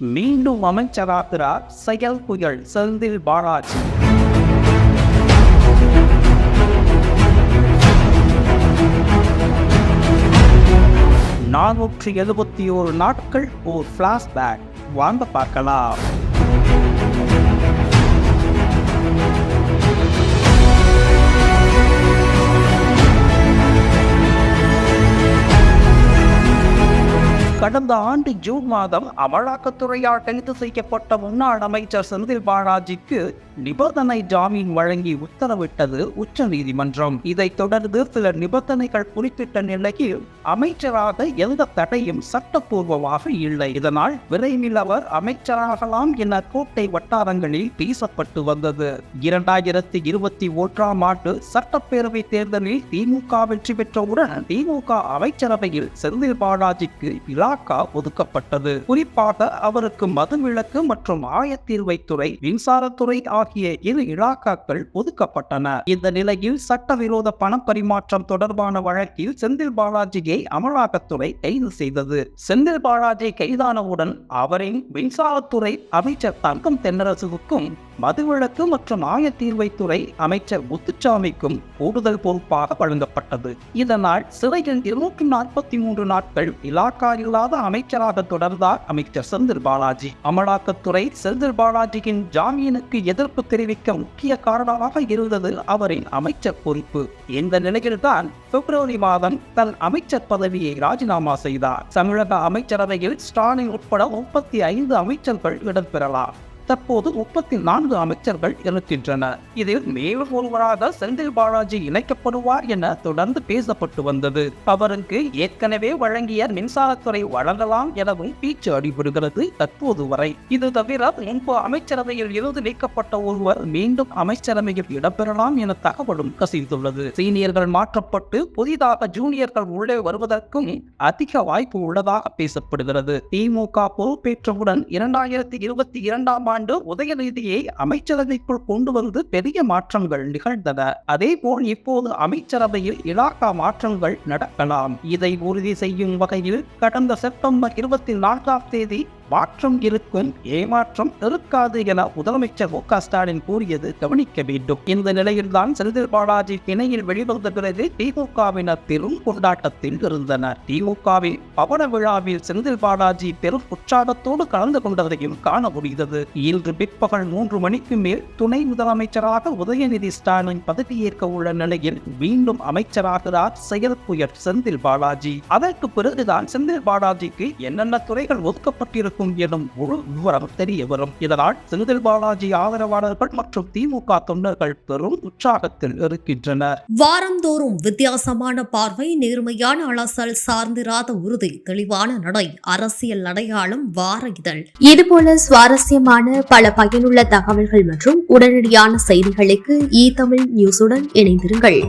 மீண்டும் அமைச்சராகிறார் செயல் புயல் செந்தில் பாலாஜி. நானூற்றி எழுபத்தி ஓரு நாட்கள் ஓர் ஃப்ளாஷ்பேக் வாங்க பார்க்கலாம். கடந்த ஆண்டு ஜூன் மாதம் அமலாக்கத்துறையால் கைது செய்யப்பட்ட முன்னாள் அமைச்சர் செந்தில் பாலாஜிக்கு நிபந்தனை ஜாமீன் வழங்கி உத்தரவிட்டது உச்சநீதிமன்றம். இதைத் தொடர்ந்து சில நிபந்தனைகள் குறிப்பிட்ட நிலையில் அமைச்சராக எந்த தடையும் சட்டப்பூர்வமாக இல்லை. இதனால் விரைவில் அவர் அமைச்சராகலாம் என கோட்டை வட்டாரங்களில் பேசப்பட்டு வந்தது. இரண்டாயிரத்தி இருபத்தி ஒன்றாம் ஆண்டு சட்டப்பேரவை தேர்தலில் திமுக வெற்றி பெற்றவுடன் திமுக அமைச்சரவையில் செந்தில் பாலாஜிக்கு இலாக்கா ஒதுக்கப்பட்டது. குறிப்பாக அவருக்கு மதுவிலக்கு மற்றும் ஆயத்தீர்வைத்துறை மின்சாரத்துறை ஆகிய இரு இலாக்காக்கள் ஒதுக்கப்பட்டன. இந்த நிலையில் சட்டவிரோத பண பரிமாற்றம் தொடர்பான வழக்கில் செந்தில் பாலாஜியை அமலாக்கத்துறை கைது செய்தது. செந்தில் பாலாஜி கைதானவுடன் அவரின் மின்சாரத்துறை அமைச்சர் தங்கம் தென்னரசுக்கும் மதுவிலக்கு மற்றும் ஆயத்தீர்வைத்துறை அமைச்சர் முத்துச்சாமிக்கும் கூடுதல் பொறுப்பாக வழங்கப்பட்டது. இதனால் சிறையில் இருநூற்றி நாற்பத்தி மூன்று நாட்கள் இலாக்கா இல்லாத அமைச்சராக தொடர்ந்தார் அமைச்சர் செந்தில் பாலாஜி. அமலாக்கத்துறை செந்தில் பாலாஜியின் ஜாமீனுக்கு எதிர்ப்பு தெரிவிக்க முக்கிய காரணமாக இருந்தது அவரின் அமைச்சர் பொறுப்பு. இந்த நிலையில்தான் பிப்ரவரி மாதம் தன் அமைச்சர் பதவியை ராஜினாமா செய்தார். தமிழக அமைச்சரவையில் ஸ்டாலின் உட்பட முப்பத்தி ஐந்து அமைச்சர்கள் இடம்பெறலாம். தற்போது முப்பத்தி நான்கு அமைச்சர்கள் இருக்கின்றனர். இதில் மேலும் ஒருவராக செந்தில் பாலாஜி இணைக்கப்படுவார் என தொடர்ந்து பேசப்பட்டு வந்தது. அவருக்கு ஏற்கனவே வழங்கிய மின்சாரத்துறை வழங்கலாம் எனவும் பேச்சு அடிபடுகிறது தற்போது வரை. இது தவிர முன்பு அமைச்சரவையில் இருந்து நீக்கப்பட்ட ஒருவர் மீண்டும் அமைச்சரவையில் இடம்பெறலாம் என தகவலும் கசிந்துள்ளது. சீனியர்கள் மாற்றப்பட்டு புதிதாக ஜூனியர்கள் உள்ளே வருவதற்கும் அதிக வாய்ப்பு உள்ளதாக பேசப்படுகிறது. திமுக பொறுப்பேற்றவுடன் இரண்டாயிரத்தி இருபத்தி இரண்டாம் ஆண்டு உதயநிதியை அமைச்சரவைக்குள் கொண்டு வந்து பெரிய மாற்றங்கள் நிகழ்ந்தன. அதே போல் இப்போது அமைச்சரவையில் இலாக்கா மாற்றங்கள் நடக்கலாம். இதை உறுதி செய்யும் வகையில் கடந்த செப்டம்பர் இருபத்தி நான்காம் தேதி மாற்றம் இருக்கும் ஏமாற்றம் இருக்காது என முதலமைச்சர் மு க ஸ்டாலின் கூறியது கவனிக்க வேண்டும். இந்த நிலையில்தான் செந்தில் பாலாஜி இணையில் வெளிவந்த பிறகு திமுகவினர் பெரும் கொண்டாட்டத்தில் இருந்தனர். திமுகவின் பவன விழாவில் செந்தில் பாலாஜி பெரும் உற்சாகத்தோடு கலந்து கொண்டதையும் காண முடிந்தது. இன்று பிற்பகல் மூன்று மணிக்கு மேல் துணை முதலமைச்சராக உதயநிதி ஸ்டாலின் பதவியேற்க உள்ள நிலையில் மீண்டும் அமைச்சராகிறார் செயல் புயல் செந்தில் பாலாஜி. அதற்கு பிறகுதான் செந்தில் பாலாஜிக்கு என்னென்ன துறைகள் ஒதுக்கப்பட்டிருக்கும் எனும் முழு விவரம் தெரிய வரும் இதனால் செந்தில் பாலாஜி ஆதரவாளர்கள் மற்றும் திமுக தொண்டர்கள் பெரும் உற்சாகத்தில் இருக்கின்றனர். வாரந்தோறும் வித்தியாசமான பார்வை நேர்மையான அலசல் சார்ந்திராத உறுதி தெளிவான நடை அரசியல் அடையாளம் வார இதழ். இதுபோல சுவாரஸ்யமான பல பயனுள்ள தகவல்கள் மற்றும் உடனடியான செய்திகளுக்கு இ தமிழ் நியூஸுடன் இணைந்திருங்கள்.